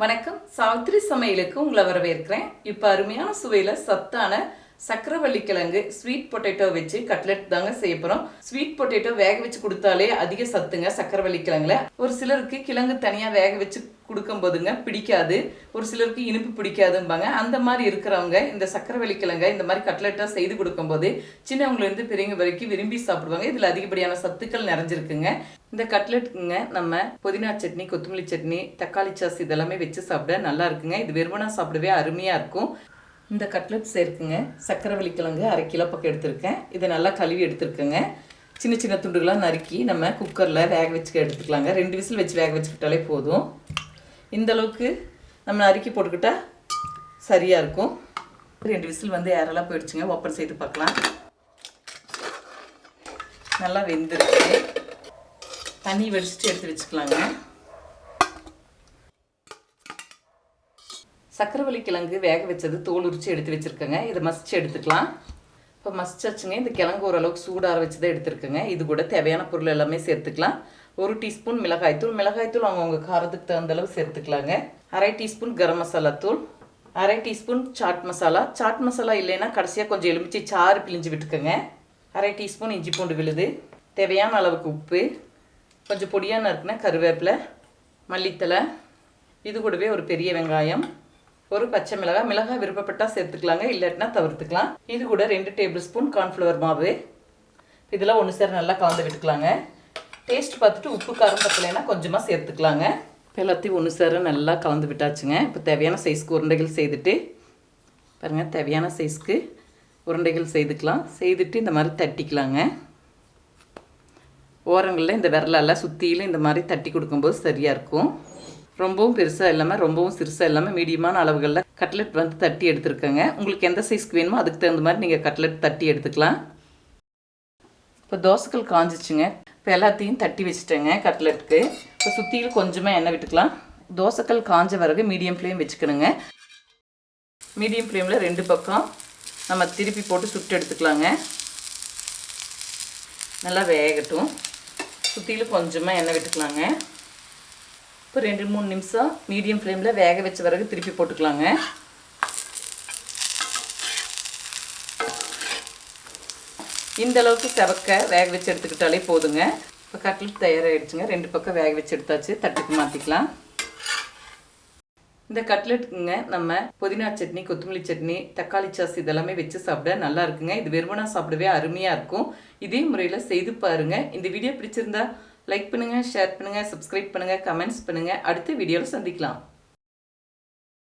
வணக்கம். சாவித்திரி சமையலுக்கு உங்களை வரவேற்கிறேன். இப்போ அருமையான சுவையில் சத்தான சக்கரவள்ளி கிழங்கு ஸ்வீட் பொட்டேட்டோ வச்சு கட்லெட் தாங்க செய்ய போகிறோம் ஸ்வீட் பொட்டேட்டோ வேக வச்சு கொடுத்தாலே அதிக சத்துங்க சக்கரவள்ளி கிழங்குல ஒரு சிலருக்கு கிழங்கு தனியாக வேக வச்சு கொடுக்கும் போதுங்க பிடிக்காது. ஒரு சிலருக்கு இனிப்பு பிடிக்காதும்பாங்க. அந்த மாதிரி இருக்கிறவங்க இந்த சக்கரவள்ளி கிழங்கை இந்த மாதிரி கட்லெட்டாக செய்து கொடுக்கும்போது சின்னவங்கலேருந்து பெரியவங்க வரைக்கும் விரும்பி சாப்பிடுவாங்க. இதில் அதிகப்படியான சத்துக்கள் நிறைஞ்சிருக்குங்க. இந்த கட்லெட்டுங்க நம்ம புதினா சட்னி கொத்தமல்லி சட்னி தக்காளி சாஸ் இதெல்லாமே வச்சு சாப்பிட நல்லா இருக்குங்க. இது வெறுமனா சாப்பிடவே அருமையாக இருக்கும். இந்த கட்லெட் சேர்க்குங்க சக்கரவள்ளி கிழங்கு அரை கிலோ பக்கம் எடுத்திருக்கேன். இதை நல்லா கழுவி எடுத்துருக்கேங்க. சின்ன சின்ன துண்டுகளாக நறுக்கி நம்ம குக்கரில் வேக வச்சு எடுத்துக்கலாங்க. ரெண்டு விசில் வச்சு வேக வச்சுக்கிட்டாலே போதும். இந்த அளவுக்கு நம்ம நறுக்கி போட்டுக்கிட்டால் சரியாக இருக்கும். ரெண்டு விசில் வந்து ஏரெல்லாம் போயிடுச்சுங்க. ஓப்பன் செய்து பார்க்கலாம். நல்லா வெந்துருக்கு. தண்ணி வடிச்சிட்டு எடுத்து வச்சுக்கலாங்க. சக்கரவள்ளி கிழங்கு வேக வச்சது தோல் உரிச்சு எடுத்து வச்சுருக்கேங்க. இதை மசிச்சு எடுத்துக்கலாம். இப்போ மசிச்சாச்சுங்க இந்த கிழங்கு ஓரளவுக்கு சூடார வச்சு தான் எடுத்துருக்கேங்க. இது கூட தேவையான பொருள் எல்லாமே சேர்த்துக்கலாம். ஒரு டீஸ்பூன் மிளகாய்த்தூள் மிளகாய்த்தூள் அவங்கவுங்க காரத்துக்கு தகுந்த அளவு சேர்த்துக்கலாங்க. அரை டீஸ்பூன் கரம் மசாலா தூள். அரை டீஸ்பூன் சாட் மசாலா. சாட் மசாலா இல்லைன்னா கடைசியாக கொஞ்சம் எலுமிச்சி சாறு பிழிஞ்சு விட்டுக்கோங்க. அரை டீஸ்பூன் இஞ்சி பூண்டு விழுது. தேவையான அளவுக்கு உப்பு. கொஞ்சம் பொடியான இருக்குன்னா கருவேப்பிலை மல்லித்தலை இது கூடவே ஒரு பெரிய வெங்காயம். ஒரு பச்சை மிளகாய் மிளகாய் விருப்பப்பட்டால் சேர்த்துக்கலாங்க இல்லாட்டினா தவிர்த்துக்கலாம். இது கூட ரெண்டு டேபிள் ஸ்பூன் கார்ன்ஃப்ளவர் மாவு. இதெல்லாம் ஒன்று சேர நல்லா கலந்து விட்டுக்கலாங்க. டேஸ்ட் பார்த்துட்டு உப்பு காரம் பத்தலைன்னா கொஞ்சமாக சேர்த்துக்கலாங்க. இப்போ எல்லாத்தையும் ஒன்று சேர நல்லா கலந்து விட்டாச்சுங்க. இப்போ தேவையான சைஸ்க்கு உருண்டைகள் செய்துட்டு பாருங்கள் தேவையான சைஸ்க்கு உருண்டைகள் செய்துக்கலாம். செய்துட்டு இந்த மாதிரி தட்டிக்கலாங்க. ஓரங்களில் இந்த விரலால் சுற்றிலும் இந்த மாதிரி தட்டி கொடுக்கும்போது சரியாக இருக்கும். ரொம்பவும் பெருசாக இல்லாமல் ரொம்பவும் சிறுசாக இல்லாமல் மீடியமான அளவுகளில் கட்லெட் வந்து தட்டி எடுத்துருக்கேங்க. உங்களுக்கு எந்த சைஸ்க்கு வேணுமோ அதுக்கு தகுந்த மாதிரி நீங்கள் கட்லெட் தட்டி எடுத்துக்கலாம். இப்போ தோசைக்கல் காஞ்சிச்சுங்க. இப்போ எல்லாத்தையும் தட்டி வச்சுட்டேங்க கட்லெட்டுக்கு இப்போ சுற்றியில் கொஞ்சமாக எண்ணெய் விட்டுக்கலாம். தோசைக்கல் காஞ்ச பிறகு மீடியம் ஃப்ளேம் வச்சுக்கணுங்க. மீடியம் ஃப்ளேமில் ரெண்டு பக்கம் நம்ம திருப்பி போட்டு சுட்டு எடுத்துக்கலாங்க. நல்லா வேகட்டும். சுற்றியில் கொஞ்சமாக எண்ணெய் விட்டுக்கலாங்க. இப்போ ரெண்டு மூணு நிமிஷம் மீடியம் ஃப்ளேமில் வேக வச்ச பிறகு திருப்பி போட்டுக்கலாங்க. இந்த அளவுக்கு செவக்க வேக வச்சு எடுத்துக்கிட்டாலே போதுங்க. இப்போ கட்லெட் தயாராகிடுச்சுங்க ரெண்டு பக்கம் வேக வச்சு எடுத்தாச்சு. தட்டுக்கு மாற்றிக்கலாம் இந்த கட்லெட்டுக்குங்க நம்ம புதினா சட்னி கொத்தமல்லி சட்னி தக்காளி சாஸ் இதெல்லாமே வச்சு சாப்பிட நல்லா இருக்குங்க. இது வெறுமனா சாப்பிடவே அருமையாக இருக்கும். இதே முறையில் செய்து பாருங்கள் இந்த வீடியோ பிடிச்சிருந்தா லைக் பண்ணுங்கள் ஷேர் பண்ணுங்கள் சப்ஸ்கிரைப் பண்ணுங்கள் கமெண்ட்ஸ் பண்ணுங்கள் அடுத்த வீடியோவில் சந்திக்கலாம்.